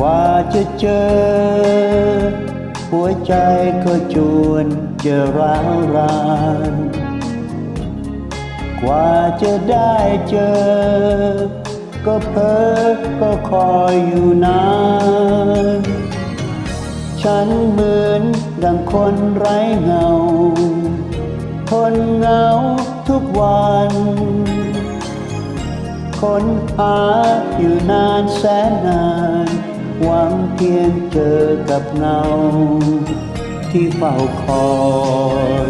ว่าจะเจอ หัวใจก็จวนจะร้าวรานกว่าจะได้เจอ ก็เพ้อก็คอยอยู่นานฉันเหมือนดังคนไร้เงาทนเงาทุกวัน คนหาอยู่นานแสนนาน หวังเพียงเจอกับเงา ที่เฝ้าคอ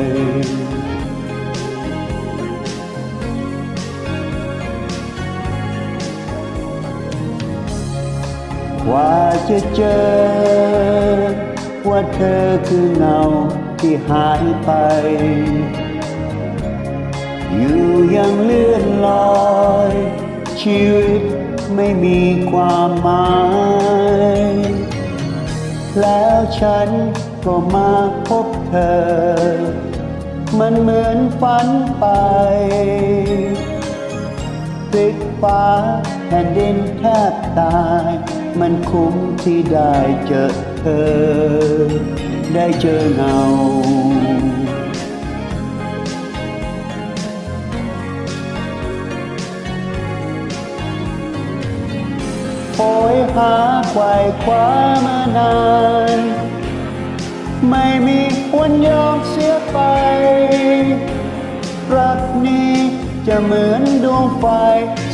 ยว่าจะเจอ ว่าเธอคือเงาที่หายไป อยู่ยังเลื่อนลอยชีวิต ไม่มีความหมาย แล้วฉันก็มาพบเธอ มันเหมือนฝันไปพลิกฟ้าแผ่นดินแทบตาย มันคุ้มที่ได้เจอเธอ ได้เจอเงา หาไขว่คว้ามานาน ไม่มีวันยอมเสียไป รักนี้จะเหมือนดวงไฟ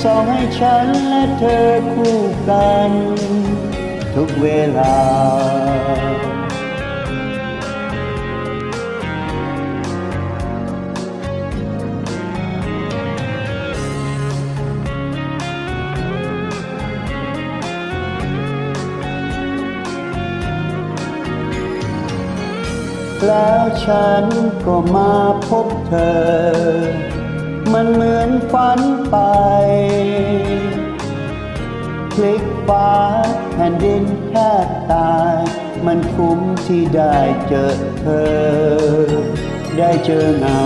ส่องให้ฉันและเธอคู่กัน ทุกเวลา แล้วฉันก็มาพบเธอ มันเหมือนฝันไปพลิกฟ้าแผ่นดินแทบตาย มันคุ้มที่ได้เจอเธอ ได้เจอเงา